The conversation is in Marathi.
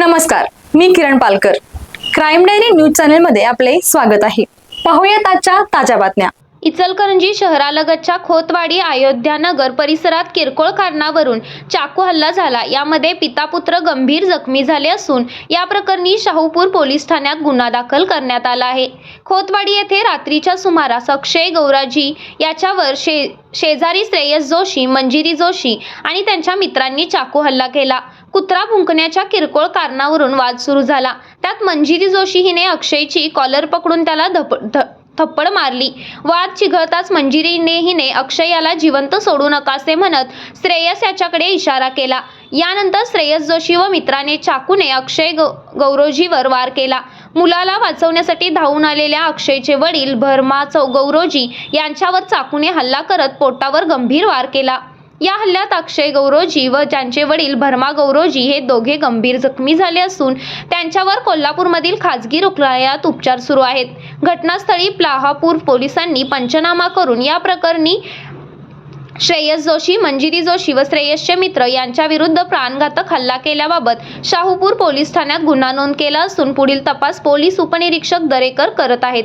नमस्कार मी Kiran Palkar. Crime diary news चॅनलमध्ये आपले स्वागत आहे. पाहूयात आजच्या ताज्या बातम्या. इचलकरंजी शहरालगतच्या खोतवाडी अयोध्यानगर परिसरात किरकोळ कारणावरून चाकू हल्ला झाला. यामध्ये पिता पुत्र गंभीर जखमी झाले असून या प्रकरणी शाहूपूर पोलीस ठाण्यात गुन्हा दाखल करण्यात आला आहे. खोतवाडी येथे रात्रीच्या सुमारास अक्षय गौराजी याच्यावर शे शेजारी श्रेयस जोशी मंजिरी जोशी आणि त्यांच्या मित्रांनी चाकू हल्ला केला. कुत्रा भुंकण्याच्या किरकोळ कारणावरून वाद सुरू झाला. त्यात मंजिरी जोशी हिने अक्षयची कॉलर पकडून त्याला धप ध थप्पड मारली. वाद चिघळताच मंजिरीने हिने अक्षय याला जिवंत सोडू नका असे म्हणत श्रेयस याच्याकडे इशारा केला. यानंतर श्रेयस जोशी व मित्राने चाकूने अक्षय गौ गौरोजीवर वार केला. मुलाला वाचवण्यासाठी धावून आलेल्या अक्षयचे वडील भरमा चौ गौरोजी यांच्यावर चाकूने हल्ला करत पोटावर गंभीर वार केला. या हल्ल्यात अक्षय गौरोजी व त्यांचे वडील भरमा गौरोजी हे दोघे गंभीर जखमी झाले असून त्यांच्यावर कोल्हापूरमधील खाजगी रुग्णालयात उपचार सुरू आहेत. घटनास्थळी प्लाहापूर पोलिसांनी पंचनामा करून या प्रकरणी श्रेयस जोशी मंजिरी जोशी व श्रेयसचे मित्र यांच्या विरुद्ध प्राणघातक हल्ला केल्याबाबत शाहूपूर पोलीस ठाण्यात गुन्हा नोंद केला असून पुढील तपास पोलीस उपनिरीक्षक दरेकर करत आहेत.